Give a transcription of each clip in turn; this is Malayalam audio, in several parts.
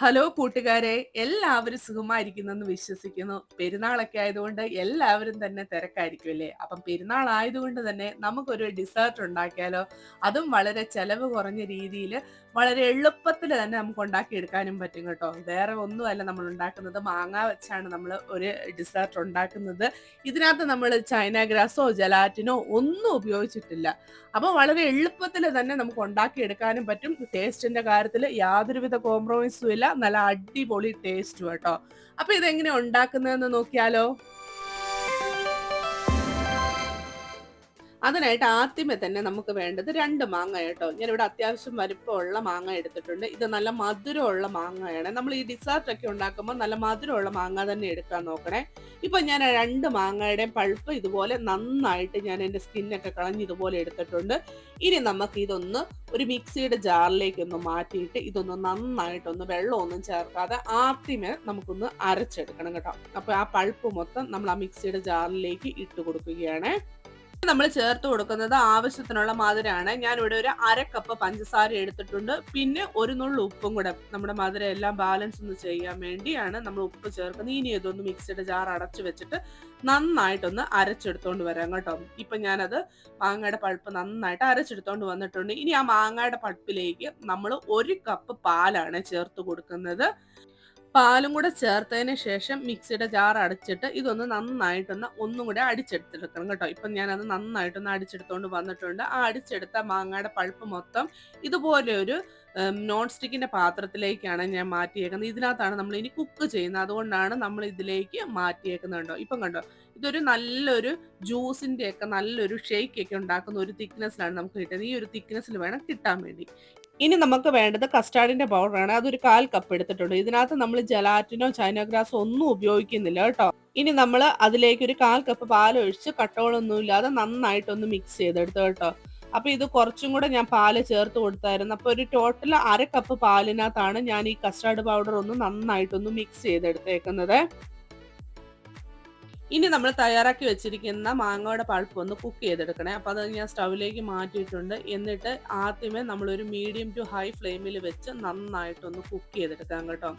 ഹലോ കൂട്ടുകാരെ എല്ലാവരും സുഖമായിരിക്കുന്നെന്ന് വിശ്വസിക്കുന്നു. പെരുന്നാളൊക്കെ ആയതുകൊണ്ട് എല്ലാവരും തന്നെ തിരക്കായിരിക്കുമല്ലേ അപ്പം പെരുന്നാൾ ആയതുകൊണ്ട് തന്നെ നമുക്കൊരു ഡിസേർട്ട് ഉണ്ടാക്കിയാലോ? അതും വളരെ ചെലവ് കുറഞ്ഞ രീതിയിൽ വളരെ എളുപ്പത്തിൽ തന്നെ നമുക്ക് ഉണ്ടാക്കിയെടുക്കാനും പറ്റും കേട്ടോ. വേറെ ഒന്നുമല്ല നമ്മൾ ഉണ്ടാക്കുന്നത്. മാങ്ങ വെച്ചാണ് നമ്മൾ ഒരു ഡിസേർട്ട് ഉണ്ടാക്കുന്നത്. ഇതിനകത്ത് നമ്മൾ ചൈന ഗ്രാസോ ജലാറ്റിനോ ഒന്നും ഉപയോഗിച്ചിട്ടില്ല. അപ്പോൾ വളരെ എളുപ്പത്തിൽ തന്നെ നമുക്ക് ഉണ്ടാക്കിയെടുക്കാനും പറ്റും. ടേസ്റ്റിന്റെ കാര്യത്തിൽ യാതൊരുവിധ കോംപ്രമൈസും ഇല്ല. നല്ല അടിപൊളി ടേസ്റ്റും കേട്ടോ അപ്പൊ ഇതെങ്ങനെ ഉണ്ടാക്കുന്നതെന്ന് നോക്കിയാലോ? അതിനായിട്ട് ആദ്യമേ തന്നെ നമുക്ക് വേണ്ടത് രണ്ട് മാങ്ങ കേട്ടോ. ഞാനിവിടെ അത്യാവശ്യം വലുപ്പമുള്ള മാങ്ങ എടുത്തിട്ടുണ്ട്. ഇത് നല്ല മധുരമുള്ള മാങ്ങയാണ്. നമ്മൾ ഈ ഡിസേർട്ട് ഒക്കെ ഉണ്ടാക്കുമ്പോൾ നല്ല മധുരമുള്ള മാങ്ങ തന്നെ എടുക്കാൻ നോക്കണേ. ഇപ്പൊ ഞാൻ രണ്ട് മാങ്ങയുടെയും പഴുപ്പ് ഇതുപോലെ നന്നായിട്ട് ഞാൻ എന്റെ സ്കിന്നൊക്കെ കളഞ്ഞ് ഇതുപോലെ എടുത്തിട്ടുണ്ട്. ഇനി നമുക്ക് ഇതൊന്ന് ഒരു മിക്സിയുടെ ജാറിലേക്ക് ഒന്ന് മാറ്റിയിട്ട് ഇതൊന്ന് നന്നായിട്ടൊന്ന് വെള്ളമൊന്നും ചേർക്കാതെ ആദ്യമേ നമുക്കൊന്ന് അരച്ചെടുക്കണം കേട്ടോ. അപ്പോൾ ആ പഴുപ്പ് മൊത്തം നമ്മൾ ആ മിക്സിയുടെ ജാറിലേക്ക് ഇട്ട് കൊടുക്കുകയാണ്. നമ്മൾ ചേർത്ത് കൊടുക്കുന്നത് ആവശ്യത്തിനുള്ള മധുരമാണ് ഞാൻ ഇവിടെ ഒരു അര കപ്പ് പഞ്ചസാര എടുത്തിട്ടുണ്ട്. പിന്നെ ഒരു നുള്ളു ഉപ്പും കൂടെ നമ്മുടെ മധുരം എല്ലാം ബാലൻസ് ഒന്ന് ചെയ്യാൻ വേണ്ടിയാണ് നമ്മൾ ഉപ്പ് ചേർക്കുന്നത്. ഇനി ഇതൊന്ന് മിക്സിയുടെ ജാർ അടച്ചു വെച്ചിട്ട് നന്നായിട്ടൊന്ന് അരച്ചെടുത്തോണ്ട് വരാം കേട്ടോ. ഇപ്പൊ ഞാനത് മാങ്ങയുടെ പഴുപ്പ് നന്നായിട്ട് അരച്ചെടുത്തോണ്ട് വന്നിട്ടുണ്ട്. ഇനി ആ മാങ്ങയുടെ പഴുപ്പിലേക്ക് നമ്മൾ ഒരു കപ്പ് പാലാണ് ചേർത്ത് കൊടുക്കുന്നത്. പാലും കൂടെ ചേർത്തതിന് ശേഷം മിക്സിയുടെ ജാർ അടച്ചിട്ട് ഇതൊന്ന് നന്നായിട്ടൊന്ന് ഒന്നും കൂടെ അടിച്ചെടുത്തെടുക്കണം കേട്ടോ. ഇപ്പം ഞാനത് നന്നായിട്ടൊന്ന് അടിച്ചെടുത്തോണ്ട് വന്നിട്ടുണ്ട്. ആ അടിച്ചെടുത്ത മാങ്ങയുടെ പൾപ്പ് മൊത്തം ഇതുപോലെ ഒരു നോൺ സ്റ്റിക്കിന്റെ പാത്രത്തിലേക്കാണ് ഞാൻ മാറ്റിയേക്കുന്നത്. ഇതിനകത്താണ് നമ്മൾ ഇനി കുക്ക് ചെയ്യുന്നത്. അതുകൊണ്ടാണ് നമ്മൾ ഇതിലേക്ക് മാറ്റിയേക്കുന്നത് കണ്ടോ ഇപ്പം കണ്ടോ ഇതൊരു നല്ലൊരു ജ്യൂസിന്റെ ഒക്കെ നല്ലൊരു ഷേക്ക് ഒക്കെ ഉണ്ടാക്കുന്ന ഒരു തിക്നെസ്സിലാണ് നമുക്ക് കിട്ടുന്നത്. ഈ ഒരു തിക്നെസ്സിൽ വേണം കിട്ടാൻ വേണ്ടി. ഇനി നമുക്ക് വേണ്ടത് കസ്റ്റാർഡിന്റെ പൗഡറാണ്. അതൊരു കാൽ കപ്പ് എടുത്തിട്ടുണ്ട്. ഇതിനകത്ത് നമ്മൾ ജലാറ്റിനോ ചൈനോഗ്രാസ് ഒന്നും ഉപയോഗിക്കുന്നില്ല കേട്ടോ. ഇനി നമ്മൾ അതിലേക്ക് ഒരു കാൽ കപ്പ് പാലൊഴിച്ച് കട്ടകളൊന്നും ഇല്ലാതെ നന്നായിട്ടൊന്ന് മിക്സ് ചെയ്തെടുത്തു കേട്ടോ. അപ്പൊ ഇത് കുറച്ചും കൂടെ ഞാൻ പാൽ ചേർത്ത് കൊടുത്തായിരുന്നു. അപ്പൊ ഒരു ടോട്ടൽ അര കപ്പ് പാലിനകത്താണ് ഞാൻ ഈ കസ്റ്റാർഡ് പൗഡർ ഒന്ന് നന്നായിട്ടൊന്ന് മിക്സ് ചെയ്തെടുത്തേക്കുന്നത്. ഇനി നമ്മൾ തയ്യാറാക്കി വെച്ചിരിക്കുന്ന മാങ്ങയുടെ പൾപ്പ് ഒന്ന് കുക്ക് ചെയ്തെടുക്കണേ. അപ്പോൾ അത് ഞാൻ സ്റ്റൗവിലേക്ക് മാറ്റിയിട്ടുണ്ട്. എന്നിട്ട് ആദ്യമേ നമ്മളൊരു മീഡിയം ടു ഹൈ ഫ്ലെയിമിൽ വെച്ച് നന്നായിട്ടൊന്ന് കുക്ക് ചെയ്തെടുക്കാം കേട്ടോ.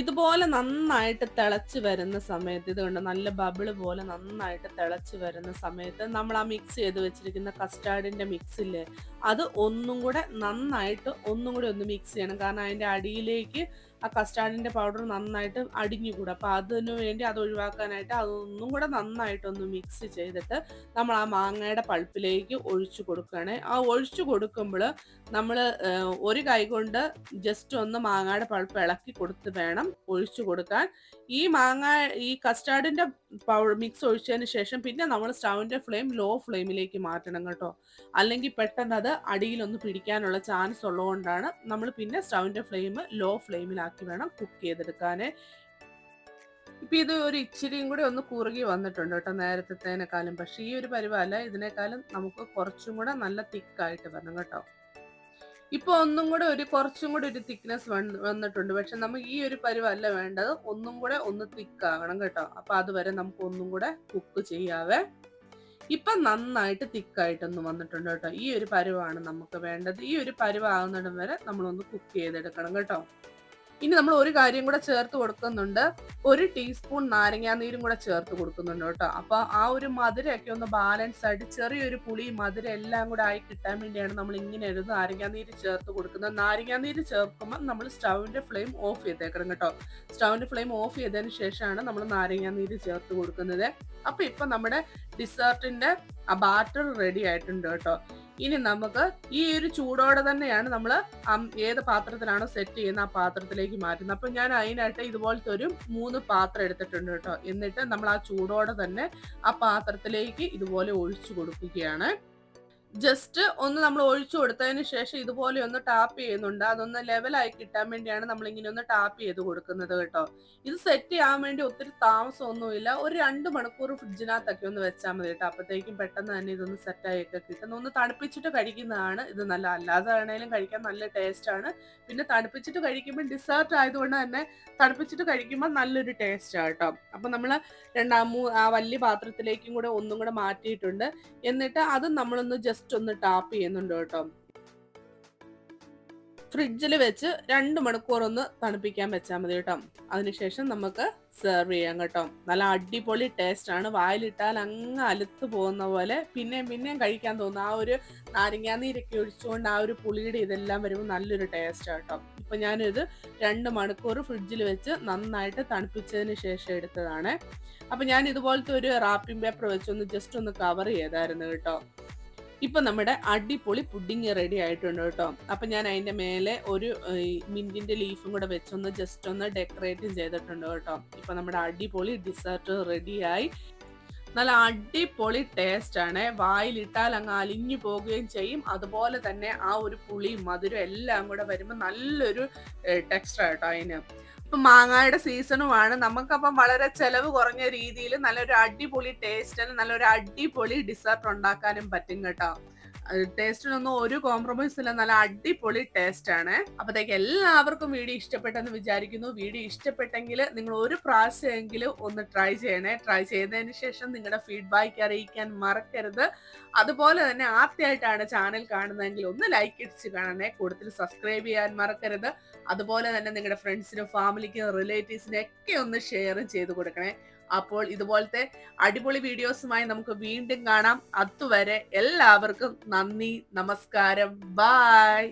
ഇതുപോലെ നന്നായിട്ട് തിളച്ച് വരുന്ന സമയത്ത് ഇതുകൊണ്ട് നല്ല ബബിൾ പോലെ നന്നായിട്ട് തിളച്ച് വരുന്ന സമയത്ത് നമ്മൾ ആ മിക്സ് ചെയ്ത് വെച്ചിരിക്കുന്ന കസ്റ്റാർഡിന്റെ മിക്സ് ഇല്ലേ അത് ഒന്നും കൂടെ നന്നായിട്ട് ഒന്നും കൂടെ ഒന്ന് മിക്സ് ചെയ്യണം. കാരണം അതിന്റെ അടിയിലേക്ക് ആ കസ്റ്റാർഡിന്റെ പൗഡർ നന്നായിട്ട് അടിഞ്ഞുകൂടും. അപ്പോൾ അതിനു വേണ്ടി അത് ഒഴിവാക്കാനായിട്ട് അതൊന്നും കൂടെ നന്നായിട്ടൊന്ന് മിക്സ് ചെയ്തിട്ട് നമ്മൾ ആ മാങ്ങയുടെ പൾപ്പിലേക്ക് ഒഴിച്ചു കൊടുക്കുകയാണ്. ആ ഒഴിച്ചു കൊടുക്കുമ്പോൾ നമ്മൾ ഒരു കൈ കൊണ്ട് ജസ്റ്റ് ഒന്ന് മാങ്ങയുടെ പൾപ്പ് ഇളക്കി കൊടുത്ത് വേണം ഒഴിച്ചു കൊടുക്കാൻ. ഈ മാങ്ങ ഈ കസ്റ്റാർഡിന്റെ മിക്സ് ഒഴിച്ചതിന് ശേഷം പിന്നെ നമ്മൾ സ്റ്റൗവിന്റെ ഫ്ലെയിം ലോ ഫ്ലെയിമിലേക്ക് മാറ്റണം കേട്ടോ. അല്ലെങ്കിൽ പെട്ടെന്ന് അത് അടിയിലൊന്ന് പിടിക്കാനുള്ള ചാൻസ് ഉള്ളതുകൊണ്ടാണ് നമ്മൾ പിന്നെ സ്റ്റൗവിന്റെ ഫ്ലെയിം ലോ ഫ്ലെയിമിലാക്കി വേണം കുക്ക് ചെയ്തെടുക്കാൻ ഇപ്പൊ ഇത് ഒരു ഇച്ചിരിയും കൂടി ഒന്ന് കുറുകി വന്നിട്ടുണ്ട് കേട്ടോ നേരത്തേനേക്കാളും പക്ഷേ ഈ ഒരു പരിവല്ല ഇതിനേക്കാളും നമുക്ക് കുറച്ചും കൂടെ നല്ല തിക്കായിട്ട് വരണം കേട്ടോ. ഇപ്പൊ ഒന്നും കൂടെ ഒരു കുറച്ചും കൂടെ ഒരു തിക്നെസ് വന്നിട്ടുണ്ട്. പക്ഷെ നമുക്ക് ഈ ഒരു പരിവല്ല വേണ്ടത് ഒന്നും കൂടെ ഒന്ന് തിക്കാകണം കേട്ടോ. അപ്പൊ അതുവരെ നമുക്ക് ഒന്നും കൂടെ കുക്ക് ചെയ്യാവേ. ഇപ്പൊ നന്നായിട്ട് തിക്കായിട്ടൊന്ന് വന്നിട്ടുണ്ട് കേട്ടോ. ഈ ഒരു പരുവാണ് നമുക്ക് വേണ്ടത്. ഈ ഒരു പരുവാകുന്നിടം വരെ നമ്മളൊന്ന് കുക്ക് ചെയ്തെടുക്കണം കേട്ടോ. ഇനി നമ്മൾ ഒരു കാര്യം കൂടെ ചേർത്ത് കൊടുക്കുന്നുണ്ട്. ഒരു ടീസ്പൂൺ നാരങ്ങാനീരും കൂടെ ചേർത്ത് കൊടുക്കുന്നുണ്ട് കേട്ടോ. അപ്പൊ ആ ഒരു മധുരമൊക്കെ ഒന്ന് ബാലൻസ് ആയിട്ട് ചെറിയൊരു പുളി മധുര എല്ലാം കൂടെ ആയി കിട്ടാൻ വേണ്ടിയാണ് നമ്മൾ ഇങ്ങനെ ഒരു നാരങ്ങാനീര് ചേർത്ത് കൊടുക്കുന്നത്. നാരങ്ങാനീര് ചേർക്കുമ്പോൾ നമ്മൾ സ്റ്റൗവിന്റെ ഫ്ലെയിം ഓഫ് ചെയ്തേക്കണം കേട്ടോ. സ്റ്റൗവിന്റെ ഫ്ലെയിം ഓഫ് ചെയ്തതിന് ശേഷമാണ് നമ്മൾ നാരങ്ങാനീര് ചേർത്ത് കൊടുക്കുന്നത്. അപ്പൊ ഇപ്പൊ നമ്മുടെ ഡിസേർട്ടിന്റെ ബാറ്റർ റെഡി ആയിട്ടുണ്ട് കേട്ടോ. ഇനി നമുക്ക് ഈ ഒരു ചൂടോടെ തന്നെയാണ് നമ്മൾ ഏത് പാത്രത്തിലാണോ സെറ്റ് ചെയ്യുന്ന ആ പാത്രത്തിലേക്ക് മാറ്റുന്നത്. അപ്പൊ ഞാൻ അതിനായിട്ട് ഇതുപോലത്തെ ഒരു മൂന്ന് പാത്രം എടുത്തിട്ടുണ്ട് കേട്ടോ. എന്നിട്ട് നമ്മൾ ആ ചൂടോടെ തന്നെ ആ പാത്രത്തിലേക്ക് ഇതുപോലെ ഒഴിച്ചു കൊടുക്കുകയാണ്. ജസ്റ്റ് ഒന്ന് നമ്മൾ ഒഴിച്ചു കൊടുത്തതിന് ശേഷം ഇതുപോലെ ഒന്ന് ടാപ്പ് ചെയ്യുന്നുണ്ട്. അതൊന്ന് ലെവലായി കിട്ടാൻ വേണ്ടിയാണ് നമ്മൾ ഇങ്ങനെ ഒന്ന് ടാപ്പ് ചെയ്ത് കൊടുക്കുന്നത് കേട്ടോ. ഇത് സെറ്റ് ചെയ്യാൻ വേണ്ടി ഒത്തിരി താമസമൊന്നുമില്ല. ഒരു രണ്ട് മണിക്കൂർ ഫ്രിഡ്ജിനകത്തൊക്കെ ഒന്ന് വെച്ചാൽ മതി കേട്ടോ. അപ്പോഴത്തേക്കും പെട്ടെന്ന് തന്നെ ഇതൊന്ന് സെറ്റായൊക്കെ കിട്ടുന്നു ഒന്ന് തണുപ്പിച്ചിട്ട് കഴിക്കുന്നതാണ് ഇത് നല്ല അല്ലാതെ ആണെങ്കിലും കഴിക്കാൻ നല്ല ടേസ്റ്റ് ആണ്. പിന്നെ തണുപ്പിച്ചിട്ട് കഴിക്കുമ്പോൾ ഡിസേർട്ട് ആയതുകൊണ്ട് തന്നെ തണുപ്പിച്ചിട്ട് കഴിക്കുമ്പോൾ നല്ലൊരു ടേസ്റ്റ് ആണ് കേട്ടോ. അപ്പൊ നമ്മൾ രണ്ടാമൂ ആ വലിയ പാത്രത്തിലേക്കും കൂടെ ഒന്നും കൂടെ മാറ്റിയിട്ടുണ്ട്. എന്നിട്ട് അത് നമ്മളൊന്ന് ജസ്റ്റ് ഒന്ന് ടാപ്പ് ചെയ്യുന്നുണ്ട് കേട്ടോ. ഫ്രിഡ്ജിൽ വെച്ച് രണ്ട് മണിക്കൂർ ഒന്ന് തണുപ്പിക്കാൻ വെച്ചാൽ മതി കേട്ടോ. അതിനുശേഷം നമുക്ക് സെർവ് ചെയ്യാം കേട്ടോ. നല്ല അടിപൊളി ടേസ്റ്റ് ആണ്. വായിലിട്ടാൽ അങ്ങ് അലുത്ത് പോകുന്ന പോലെ പിന്നെയും പിന്നെയും കഴിക്കാൻ തോന്നും. ആ ഒരു നാരങ്ങാനീരൊക്കെ ഒഴിച്ചുകൊണ്ട് ആ ഒരു പുളിയുടെ ഇതെല്ലാം വരുമ്പോൾ നല്ലൊരു ടേസ്റ്റ് കേട്ടോ. ഇപ്പൊ ഞാനിത് രണ്ട് മണിക്കൂർ ഫ്രിഡ്ജിൽ വെച്ച് നന്നായിട്ട് തണുപ്പിച്ചതിന് ശേഷം എടുത്തതാണ്. അപ്പൊ ഞാൻ ഇതുപോലത്തെ ഒരു റാപ്പിംഗ് പേപ്പർ വെച്ചൊന്ന് ജസ്റ്റ് ഒന്ന് കവർ ചെയ്തായിരുന്നു കേട്ടോ. ഇപ്പൊ നമ്മുടെ അടിപൊളി പുഡിങ് റെഡി ആയിട്ടുണ്ട് കേട്ടോ. അപ്പൊ ഞാൻ അതിന്റെ മേലെ ഒരു മിന്റിന്റെ ലീഫും കൂടെ വെച്ചൊന്ന് ജസ്റ്റ് ഒന്ന് ഡെക്കറേറ്റും ചെയ്തിട്ടുണ്ട് കേട്ടോ. ഇപ്പൊ നമ്മുടെ അടിപൊളി ഡിസേർട്ട് റെഡിയായി നല്ല അടിപൊളി ടേസ്റ്റ് ആണ്. വായിലിട്ടാൽ അങ്ങ് അലിഞ്ഞു പോവുകയും ചെയ്യും. അതുപോലെ തന്നെ ആ ഒരു പുളിയും മധുരം എല്ലാം കൂടെ വരുമ്പോൾ നല്ലൊരു ടെക്സ്റ്റർ ആട്ടോ അതിന്. മാങ്ങായുടെ സീസണുമാണ്. നമുക്കപ്പം വളരെ ചെലവ് കുറഞ്ഞ രീതിയിൽ നല്ലൊരു അടിപൊളി ടേസ്റ്റിന് നല്ലൊരു അടിപൊളി ഡിസേർട്ട് ഉണ്ടാക്കാനും പറ്റും കേട്ടോ. ടേസ്റ്റിനൊന്നും ഒരു കോംപ്രമൈസ് ഇല്ല. നല്ല അടിപൊളി ടേസ്റ്റ് ആണ്. അപ്പത്തേക്ക് എല്ലാവർക്കും വീഡിയോ ഇഷ്ടപ്പെട്ടെന്ന് വിചാരിക്കുന്നു. വീഡിയോ ഇഷ്ടപ്പെട്ടെങ്കിൽ നിങ്ങൾ ഒരു പ്രാവശ്യമെങ്കിലും ഒന്ന് ട്രൈ ചെയ്യണേ. ട്രൈ ചെയ്തതിന് ശേഷം നിങ്ങളുടെ ഫീഡ്ബാക്ക് അറിയിക്കാൻ മറക്കരുത്. അതുപോലെ തന്നെ ആദ്യമായിട്ടാണ് ചാനൽ കാണുന്നതെങ്കിൽ ഒന്ന് ലൈക്ക് ഇടിച്ച് കാണണേ. കൂടുതൽ സബ്സ്ക്രൈബ് ചെയ്യാൻ മറക്കരുത്. അതുപോലെ തന്നെ നിങ്ങളുടെ ഫ്രണ്ട്സിനും ഫാമിലിക്കും റിലേറ്റീവ്സിനും ഒക്കെ ഒന്ന് ഷെയറും ചെയ്ത് കൊടുക്കണേ. അപ്പോൾ ഇതുപോലത്തെ അടിപൊളി വീഡിയോസുമായി നമുക്ക് വീണ്ടും കാണാം. അതുവരെ എല്ലാവർക്കും നന്ദി നമസ്കാരം. ബായ്